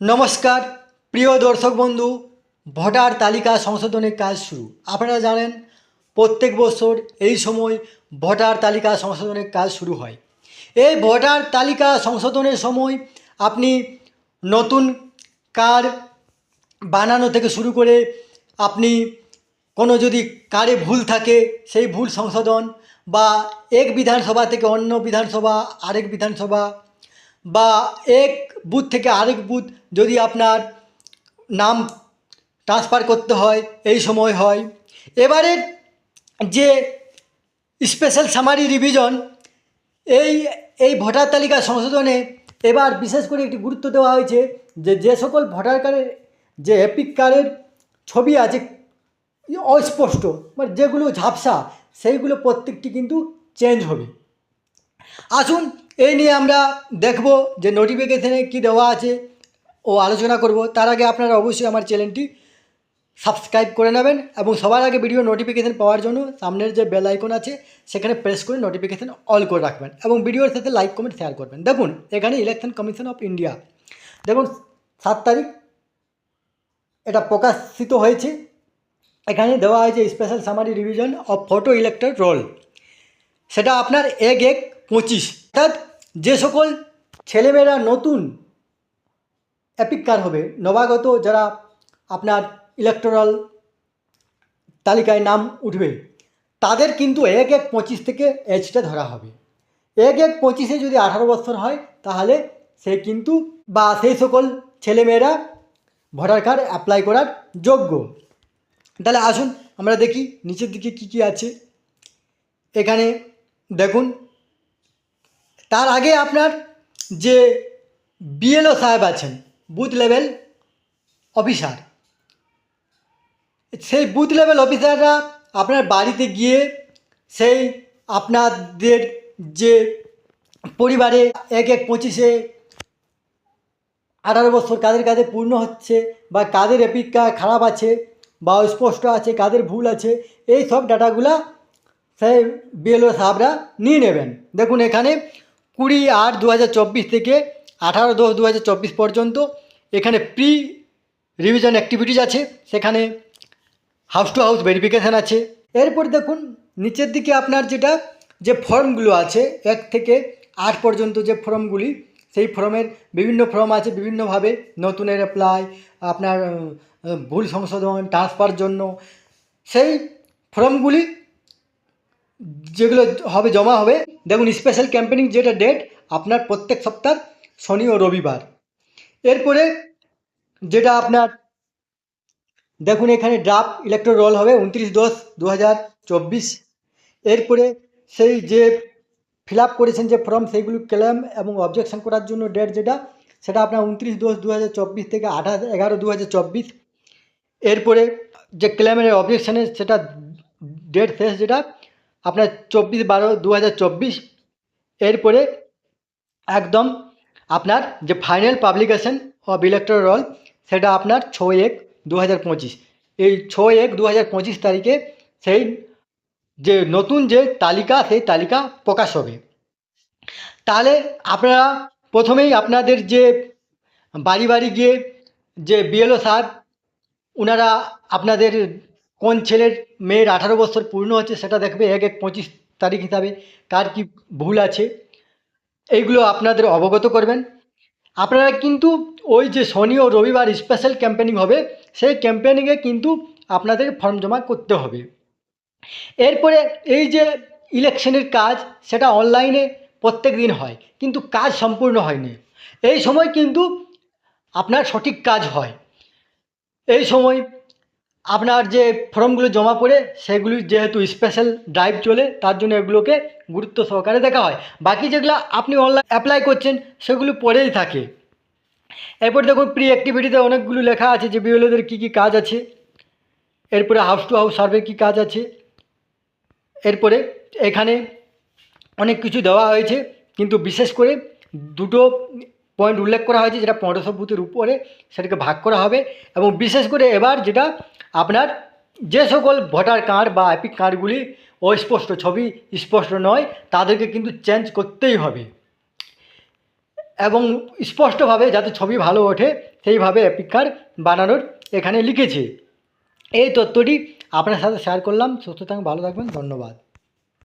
নমস্কার, প্রিয় দর্শক বন্ধু, ভোটার তালিকা সংশোধনের কাজ শুরু। আপনারা জানেন, প্রত্যেক বছর এই সময় ভোটার তালিকা সংশোধনের কাজ শুরু হয়। এই ভোটার তালিকা সংশোধনের সময় আপনি নতুন কার্ড বানানো থেকে শুরু করে আপনি কোনো যদি কারে ভুল থাকে, সেই ভুল সংশোধন বা এক বিধানসভা থেকে অন্য বিধানসভা, আরেক বিধানসভা বা এক বুথ থেকে আরেক বুথ যদি আপনার নাম ট্রান্সফার করতে হয়, এই সময় হয়। এবারের যে স্পেশাল সামারি রিভিশন এই এই ভোটার তালিকা সংশোধনে এবার বিশেষ করে একটি গুরুত্ব দেওয়া হয়েছে যে যে সকল ভোটার কার্ডের, যে এপিক কার্ডের ছবি আছে, অস্পষ্ট মানে যেগুলো ঝাপসা, সেইগুলো প্রত্যেকটি কিন্তু চেঞ্জ হবে। আসুন এই নিয়ে আমরা দেখব যে নোটিফিকেশানে কী দেওয়া আছে। ও আলোচনা করব। তার আগে আপনারা অবশ্যই আমার চ্যানেলটি সাবস্ক্রাইব করে নেবেন এবং সবার আগে ভিডিও নোটিফিকেশান পাওয়ার জন্য সামনের যে বেল আইকন আছে, সেখানে প্রেস করে নোটিফিকেশান অল করে রাখবেন এবং ভিডিওর সাথে লাইক কমেন্ট শেয়ার করবেন। দেখুন, এখানে ইলেকশন কমিশন অফ ইন্ডিয়া দেখুন, সাত তারিখ, এটা প্রকাশিত হয়েছে। এখানে দেওয়া হয়েছে special summary revision of photo elector roll সেটা আপনার এক এক পঁচিশ। অর্থাৎ যে সকল ছেলেমেয়েরা নতুন অ্যাপিক কার হবে, নবাগত যারা আপনার ইলেকট্রাল তালিকায় নাম উঠবে, তাদের কিন্তু এক এক পঁচিশ থেকে এজটা ধরা হবে। এক এক পঁচিশে যদি আঠারো বছর হয়, তাহলে সে কিন্তু বা সেই সকল ছেলেমেয়েরা ভোটার কার্ড অ্যাপ্লাই করার যোগ্য। তাহলে আসুন আমরা দেখি নিচের দিকে কি কি আছে। এখানে দেখুন তার আগে আপনার যে বিএলও সাহেব আছেন, বুথ লেভেল অফিসার, সেই বুথ লেভেল অফিসাররা আপনার বাড়িতে গিয়ে সেই আপনাদের যে পরিবারে এক এক পঁচিশে আঠারো বছর কাদের কাদের পূর্ণ হচ্ছে বা কাদের এপিকা খারাপ আছে বা স্পষ্ট আছে, কাদের ভুল আছে, এই সব ডাটাগুলা সেই বিএলও সাহেবরা নিয়ে নেবেন। দেখুন এখানে কুড়ি আট দু থেকে আঠারো দশ দু পর্যন্ত এখানে প্রি রিভিশন অ্যাক্টিভিটিজ আছে, সেখানে হাউস টু হাউস ভেরিফিকেশান আছে। এরপর দেখুন, নিচের দিকে আপনার যেটা, যে ফর্মগুলো আছে, এক থেকে আট পর্যন্ত যে ফর্মগুলি সেই ফর্মের বিভিন্ন ফর্ম আছে, বিভিন্নভাবে নতুনের অ্যাপ্লাই আপনার ভুল সংশোধন ট্রান্সফার জন্য। সেই ফর্মগুলি যেগুলো হবে, জমা হবে দেখুন স্পেশাল ক্যাম্পেনিং যেটা ডেট আপনার প্রত্যেক সপ্তাহ শনি ও রবিবার। এরপরে যেটা আপনার, দেখুন, এখানে ড্রাফট ইলেকট্রো রোল হবে উনত্রিশ দশ দু এরপরে সেই যে ফিল করেছেন যে ফর্ম সেইগুলো ক্লেম এবং অবজেকশন করার জন্য ডেট যেটা, সেটা আপনার উনত্রিশ দশ দু থেকে আঠাশ, এগারো দু এরপরে যে ক্লেমের অবজেকশনের সেটা ডেট শেষ যেটা আপনার চব্বিশ বারো দু এরপরে একদম আপনার যে final publication of electoral roll সেটা আপনার ছয় এক দু এই ছয় এক দু তারিখে সেই যে নতুন যে তালিকা, সেই তালিকা প্রকাশ হবে। তাহলে আপনারা প্রথমেই আপনাদের যে বাড়ি বাড়ি গিয়ে যে বিএলও স্যার ওনারা আপনাদের কোন ছেলের মেয়ের আঠারো বছর পূর্ণ হচ্ছে সেটা দেখবে এক এক পঁচিশ তারিখ হিসাবে। কার কি ভুল আছে? এইগুলো আপনাদের অবগত করবেন। আপনারা কিন্তু ওই যে শনি ও রবিবার স্পেশাল ক্যাম্পেনিং হবে, সেই ক্যাম্পেনিংয়ে কিন্তু আপনাদের ফর্ম জমা করতে হবে। এরপরে এই যে ইলেকশনের কাজ, সেটা অনলাইনে প্রত্যেক দিন হয়, কিন্তু কাজ সম্পূর্ণ হয়নি। এই সময় কিন্তু আপনার সঠিক কাজ হয়। এই সময় আপনার যে ফর্মগুলো জমা পড়ে, সেগুলি যেহেতু স্পেশাল ড্রাইভ চলে, তার জন্য এগুলোকে গুরুত্ব সহকারে দেখা হয়। বাকি যেগুলো আপনি অনলাইন অ্যাপ্লাই করছেন, সেগুলো পরেই থাকে। এরপর দেখুন প্রি অ্যাক্টিভিটিতে অনেকগুলো লেখা আছে যে বিএলওদের কী কী কাজ আছে। এরপরে হাউস টু হাউস সার্ভে কী কাজ আছে। এরপরে এখানে অনেক কিছু দেওয়া হয়েছে, কিন্তু বিশেষ করে দুটো পয়েন্ট উল্লেখ করা হয়েছে যেটা পনেরোশো বুথের উপরে সেটাকে ভাগ করা হবে এবং বিশেষ করে এবার যেটা আপনার যে সকল ভোটার কার্ড বা অ্যাপিক কার্ডগুলি অস্পষ্ট ছবি স্পষ্ট নয়, তাদেরকে কিন্তু চেঞ্জ করতেই হবে। এবং স্পষ্টভাবে যাতে ছবি ভালো ওঠে, সেইভাবে এপিক কার্ড বানানোর এখানে লিখেছে। এই তথ্যটি আপনার সাথে শেয়ার করলাম। সুস্থ থাকুন, ভালো থাকবেন, ধন্যবাদ।